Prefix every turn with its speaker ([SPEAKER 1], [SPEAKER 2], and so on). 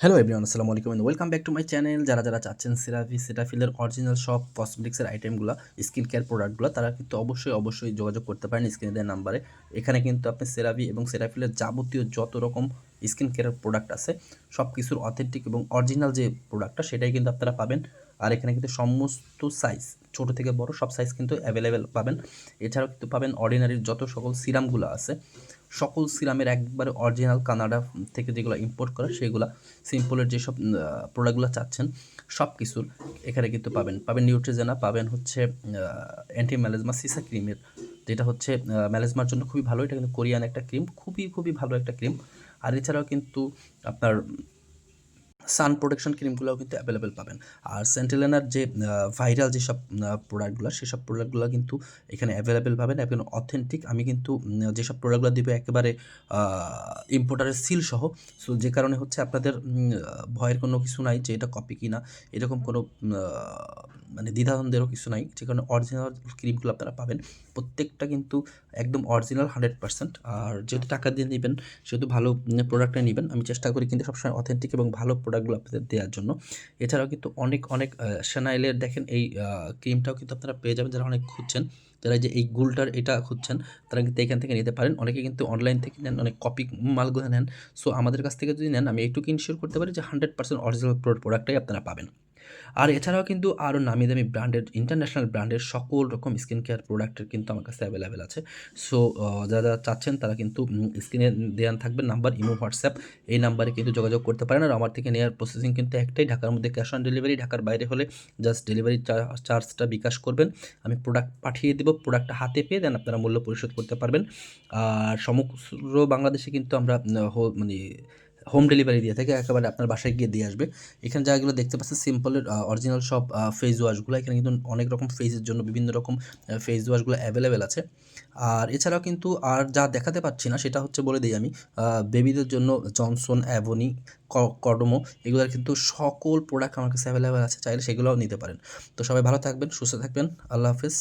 [SPEAKER 1] Hello everyone আসসালামু আলাইকুম and welcome back to my channel যারা যারা চাচ্ছেন সেরাভি সেটাফিলের অরিজিনাল সব কসমেটিক্সের আইটেমগুলো স্কিন কেয়ার প্রোডাক্টগুলো তারা কিন্তু অবশ্যই অবশ্যই যোগাযোগ করতে পারেন স্ক্রিনে দেওয়ার নাম্বারে এখানে কিন্তু আপনি সেরাভি এবং সেরাফিলের যাবতীয় যত রকম স্কিন কেয়ারের প্রোডাক্ট আছে সব কিছুর অথেন্টিক এবং অরিজিনাল যে প্রোডাক্টটা সেটাই কিন্তু আপনারা পাবেন। আর এখানে কিন্তু সমস্ত সাইজ ছোট থেকে বড় সব সাইজ কিন্তু অ্যাভেলেবেল পাবেন। এছাড়াও কিন্তু পাবেন অর্ডিনারির যত সকল সিরামগুলো আছে সকল সিরামের একবারে অরিজিনাল কানাডা থেকে যেগুলো ইম্পোর্ট করা, সেগুলো সিম্পলের যেসব প্রোডাক্টগুলো চাচ্ছেন সব কিছুর এখানে কিন্তু পাবেন। পাবেন নিউট্রিজেনা পাবেন হচ্ছে অ্যান্টি ম্যালেজমা সিসা ক্রিমের যেটা হচ্ছে ম্যালেজমার জন্য খুবই ভালো। এটা কিন্তু কোরিয়ান একটা ক্রিম খুবই খুবই ভালো একটা ক্রিম আর এছাড়াও কিন্তু আপনার সান প্রোটেকশন ক্রিমগুলোও কিন্তু অ্যাভেলেবেল পাবেন। আর সেন্টেলেনার যে ভাইরাল যেসব প্রোডাক্টগুলো সেসব প্রোডাক্টগুলো কিন্তু এখানে অ্যাভেলেবেল পাবেন। এবং অথেন্টিক আমি কিন্তু যেসব প্রোডাক্টগুলো দিব একেবারে ইম্পোর্টারের সিল সহ। সো যে কারণে হচ্ছে আপনাদের ভয়ের কোনো কিছু নাই যে এটা কপি কিনা। এরকম কোনো মানে দ্বিধাদ্বন্দ্বেরও কিছু নাই। যে কারণে অরিজিনাল ক্রিমগুলো আপনারা পাবেন। প্রত্যেকটা কিন্তু একদম অরিজিনাল হান্ড্রেড পার্সেন্ট আর যেহেতু টাকা দিয়ে নেবেন, সেহেতু ভালো প্রোডাক্টটা নেবেন, আমি চেষ্টা করি কিন্তু সবসময় অথেন্টিক এবং ভালো প্রোডাক্টগুলো আপনাদের দেওয়ার জন্য। এছাড়াও কিন্তু অনেক অনেক সেনাইলের দেখেন এই ক্রিমটাও কিন্তু আপনারা পেয়ে যাবেন যারা অনেক খুঁজছেন। যারা যে এই গুলটার এটা খুঁজছেন, তারা কিন্তু এখান থেকে নিতে পারেন। অনেকে কিন্তু অনলাইন থেকে নেন, অনেক কপি মালগুলো নেন। সো আমাদের কাছ থেকে যদি নেন, আমি এইটুকু ইনশিওর করতে পারি যে হান্ড্রেড পার্সেন্ট অরিজিনাল প্রোডাক্টটাই আপনারা পাবেন। আর এছাড়াও কিন্তু আরও নামি দামি ব্র্যান্ডের ইন্টারন্যাশনাল ব্র্যান্ডের সকল রকম স্কিন কেয়ার প্রোডাক্টের কিন্তু আমার কাছে অ্যাভেলেবেল আছে। সো যারা যারা চাচ্ছেন তারা কিন্তু স্ক্রিনে দেওয়া থাকবে নাম্বার ইমো হোয়াটসঅ্যাপ এই নাম্বারে কিন্তু যোগাযোগ করতে পারেন। আর আমার থেকে নেওয়ার প্রসেসিং কিন্তু একটাই, ঢাকার মধ্যে ক্যাশ অন ডেলিভারি ঢাকার বাইরে হলে জাস্ট ডেলিভারি চার্জটা বিকাশ করবেন। আমি প্রোডাক্ট পাঠিয়ে দেবো প্রোডাক্টটা হাতে পেয়ে দেন আপনারা মূল্য পরিশোধ করতে পারবেন। আর সমগ্র বাংলাদেশে কিন্তু আমরা মানে হোম ডেলিভারি দিয়ে থাকে, একেবারে আপনার বাসায় গিয়ে দিয়ে আসবে। এখানে যাগুলো দেখতে পাচ্ছেন সিম্পলের অরিজিনাল সব ফেস ওয়াশগুলো এখানে কিন্তু অনেক রকম ফেসের জন্য বিভিন্ন রকম ফেস ওয়াশগুলো অ্যাভেলেবেল আছে। আর এছাড়াও কিন্তু আর যা দেখাতে পাচ্ছি না, সেটা হচ্ছে বলে দিই আমি বেবিদের জন্য জনসন অ্যাভনি কডমো এগুলোর কিন্তু সকল প্রোডাক্ট আমার কাছে অ্যাভেলেবেল আছে, চাইলে সেগুলোও নিতে পারেন। তো সবাই ভালো থাকবেন, সুস্থ থাকবেন, আল্লাহ হাফেজ।